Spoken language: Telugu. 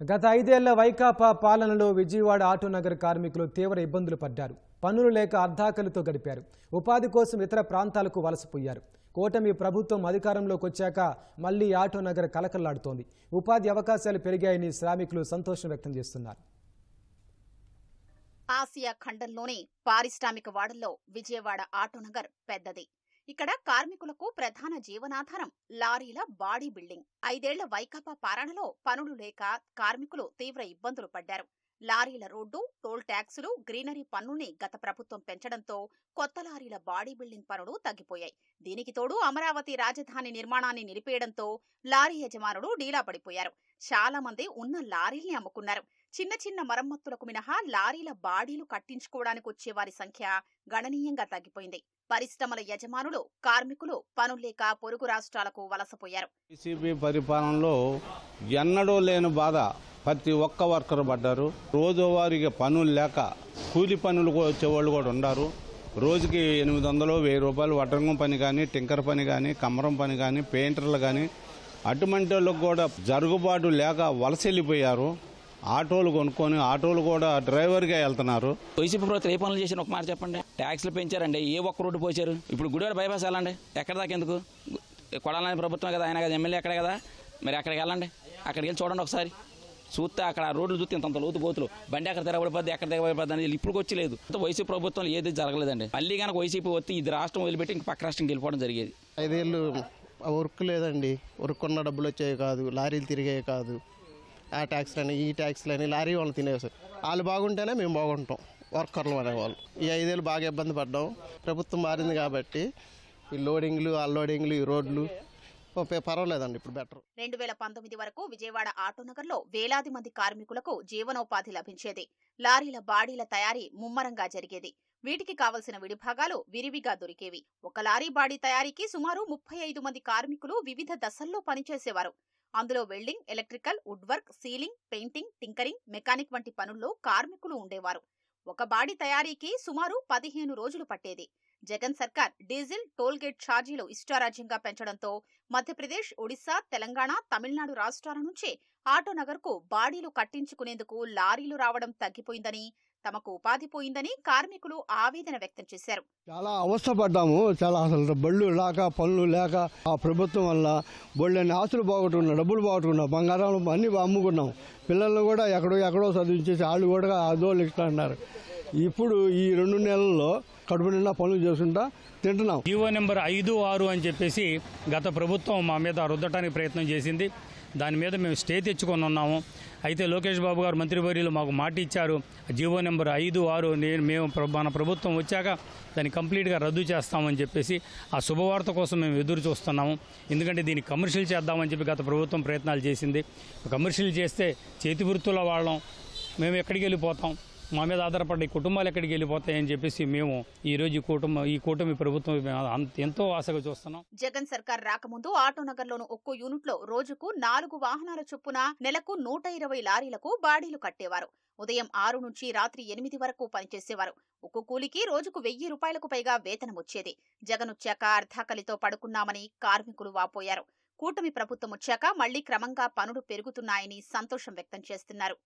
గత ఐదేళ్ళ వైకాపా పాలనలో విజయవాడ ఆటోనగర్ కార్మికులు తీవ్ర ఇబ్బందులు పడ్డారు. పనులు లేక అర్ధాకలితో గడిపారు. ఉపాధి కోసం ఇతర ప్రాంతాలకు వలసపోయారు కూటమి ప్రభుత్వం అధికారంలోకి వచ్చాక మళ్ళీ ఆటోనగర్ కలకల్లాడుతోంది. ఉపాధి అవకాశాలు పెరిగాయని శ్రామికులు సంతోషం వ్యక్తం చేస్తున్నారు. ఆసియా ఖండంలోని పారిశ్రామిక వాడల్లో విజయవాడ ఆటోనగర్ పెద్దది. ఇక్కడ కార్మికులకు ప్రధాన జీవనాధారం లారీల బాడీ బిల్డింగ్. ఐదేళ్ళ వైకాపా పాలనలో పనులు లేక కార్మికులు తీవ్ర ఇబ్బందులు పడ్డారు. లారీల రోడ్డు టోల్ ట్యాక్సులు గ్రీనరీ పన్నుల్ని గత ప్రభుత్వం పెంచడంతో కొత్త లారీల బాడీ బిల్డింగ్ పనులు తగ్గిపోయాయి. దీనికి తోడు అమరావతి రాజధాని నిర్మాణాన్ని నిలిపేయడంతో లారీ యజమానులు డీలా పడిపోయారు. చాలా మంది ఉన్న లారీల్ని అమ్ముకున్నారు. చిన్న చిన్న మరమ్మతులకు మినహా లారీల బాడీలు కట్టించుకోవడానికి వచ్చే వారి సంఖ్య గణనీయంగా తగ్గిపోయింది. పరిశ్రమల యజమానులు కార్మికులు పనులేక పొరుగు రాష్ట్రాలకు వలసపోయారు. వైసీపీ పరిపాలనలో ఎన్నడూ లేని బాధ. ప్రతి ఒక్క వర్కర్ పడ్డారు. రోజువారీగా పనులు లేక కూలి పనులు వచ్చేవాళ్ళు కూడా ఉన్నారు రోజుకి ఎనిమిది వందలు వెయ్యి రూపాయలు వడ్రంగం పని కానీ టింకర్ పని కానీ కమ్మరం పని కానీ పెయింటర్లు కానీ అటువంటి వాళ్ళకు కూడా జరుగుబాటు లేక వలస వెళ్ళిపోయారు. ఆటోలు కొనుక్కొని ఆటోలు కూడా డ్రైవర్గా వెళ్తున్నారు. వైసీపీ ప్రభుత్వం ఏ పనులు చేసిన ఒక మాట చెప్పండి. ట్యాక్స్లు పెంచారండి. ఏ ఒక్క రోడ్డు పోసారు ఇప్పుడు గుడివాడ బైపాస్ వెళ్ళండి. ఎక్కడ దాకా ఎందుకు? కొడాలని ప్రభుత్వం కదా ఆయన కదా ఎమ్మెల్యే అక్కడే కదా. మరి అక్కడికి వెళ్ళండి. అక్కడికి వెళ్ళి చూడండి ఒకసారి. చూస్తే అక్కడ ఆ రోడ్లు చూస్తే ఇంత లోతు గోతులు బండి అక్కడ తిరగబడిపోద్ది ఎక్కడ తిరగబడిపోద్ది అనేది ఇప్పుడు వచ్చి లేదు. వైసీపీ ప్రభుత్వం ఏది జరగలేదండి. మళ్ళీ కనుక వైసీపీ వచ్చి ఇది రాష్ట్రం వదిలిపెట్టి ఇంక పక్క రాష్ట్రంకి వెళ్ళిపోవడం జరిగేది. ఐదేళ్ళు వర్క్ లేదండి. వర్క్ ఉన్న డబ్బులు వచ్చేవి కాదు. లారీలు తిరిగేవి కాదు. ఆ ట్యాక్స్లని ఈ ట్యాక్స్లని లారీ వాళ్ళు తినేసారు వాళ్ళు బాగుంటేనే మేము బాగుంటాం వర్కర్లు అనేవాళ్ళు. ఈ ఐదేళ్ళు బాగా ఇబ్బంది పడ్డాం. ప్రభుత్వం మారింది కాబట్టి ఈ లోడింగ్లు అన్లోడింగ్లు ఈ రోడ్లు పర్వాలేదండి ఇప్పుడు బెటర్. రెండు వేల పంతొమ్మిది వరకు విజయవాడ ఆటోనగర్లో వేలాది మంది కార్మికులకు జీవనోపాధి లభించేది. లారీల బాడీల తయారీ ముమ్మరంగా జరిగేది. వీటికి కావలసిన విడిభాగాలు విరివిగా దొరికేవి. ఒక లారీ బాడీ తయారీకి సుమారు ముప్పై ఐదు మంది కార్మికులు వివిధ దశల్లో పనిచేసేవారు. అందులో welding electrical wood work ceiling painting tinkering mechanic వంటి పనుల్లో కార్మికులు ఉండేవారు. ఒక బాడీ తయారీకి సుమారు పదిహేను రోజులు పట్టేది. జగన్ సర్కార్ డీజిల్ టోల్గేట్ ఛార్జీలు ఇష్టారాజ్యంగా పెంచడంతో మధ్యప్రదేశ్ ఒడిశా తెలంగాణ తమిళనాడు రాష్ట్రాల నుంచి ఆటోనగర్కు బాడీలు కట్టించుకునేందుకు లారీలు రావడం తగ్గిపోయిందని తమకు ఉపాధి పోయిందని కార్మికులు ఆవేదన వ్యక్తం చేశారు. చాలా అవస్థపడ్డాము. చాలా అసలు బళ్ళు లేక పనులు లేక ఆ ప్రభుత్వం వల్ల బళ్ళని ఆస్తులు పోగొట్టుకున్నాం డబ్బులు పోగొట్టుకున్నాం బంగారం అన్ని అమ్ముకున్నాం. పిల్లల్ని కూడా ఎక్కడో ఎక్కడో చదివించేసి వాళ్ళు కూడా అదోళ్ళు అన్నారు ఇప్పుడు ఈ రెండు నెలల్లో కడుపు నిండా పనులు చేసుకుంటా తింటున్నాం. జీవో నెంబర్ ఐదు ఆరు అని చెప్పేసి గత ప్రభుత్వం మా మీద రుద్దటానికి ప్రయత్నం చేసింది. దాని మీద మేము స్టే తెచ్చుకొని ఉన్నాము. అయితే లోకేష్ బాబు గారు మంత్రివర్యులు మాకు మాట ఇచ్చారు. జీవో నెంబర్ ఐదు ఆరు నేను మేము మన ప్రభుత్వం వచ్చాక దాన్ని కంప్లీట్గా రద్దు చేస్తామని చెప్పేసి ఆ శుభవార్త కోసం మేము ఎదురు చూస్తున్నాము. ఎందుకంటే దీన్ని కమర్షియల్ చేద్దామని చెప్పి గత ప్రభుత్వం ప్రయత్నాలు చేసింది. కమర్షియల్ చేస్తే చేతి వృత్తుల వాళ్ళం. మేము ఎక్కడికి వెళ్ళిపోతాం? మా మీద ఆధారపడ్డ ఈ కుటుంబాలు ఎక్కడికి వెళ్ళిపోతాయని చెప్పేసి మేము ఈరోజు ఈ కుటుంబం ఈ కూటమి ప్రభుత్వం ఎంతో ఆశగా చూస్తున్నాం. జగన్ సర్కార్ రాకముందు ఆటోనగర్లోని ఒక్కో యూనిట్లో రోజుకు నాలుగు వాహనాల చొప్పున నెలకు నూట ఇరవై లారీలకు బాడీలు కట్టేవారు. ఉదయం ఆరు నుంచి రాత్రి ఎనిమిది వరకు పనిచేసేవారు. ఒక్కో కూలికి రోజుకు వెయ్యి రూపాయలకు పైగా వేతనం వచ్చేది. జగన్ వచ్చాక అర్ధాకలితో పడుకున్నామని కార్మికులు వాపోయారు. కూటమి ప్రభుత్వం వచ్చాక మళ్ళీ క్రమంగా పనులు పెరుగుతున్నాయని సంతోషం వ్యక్తం చేస్తున్నారు.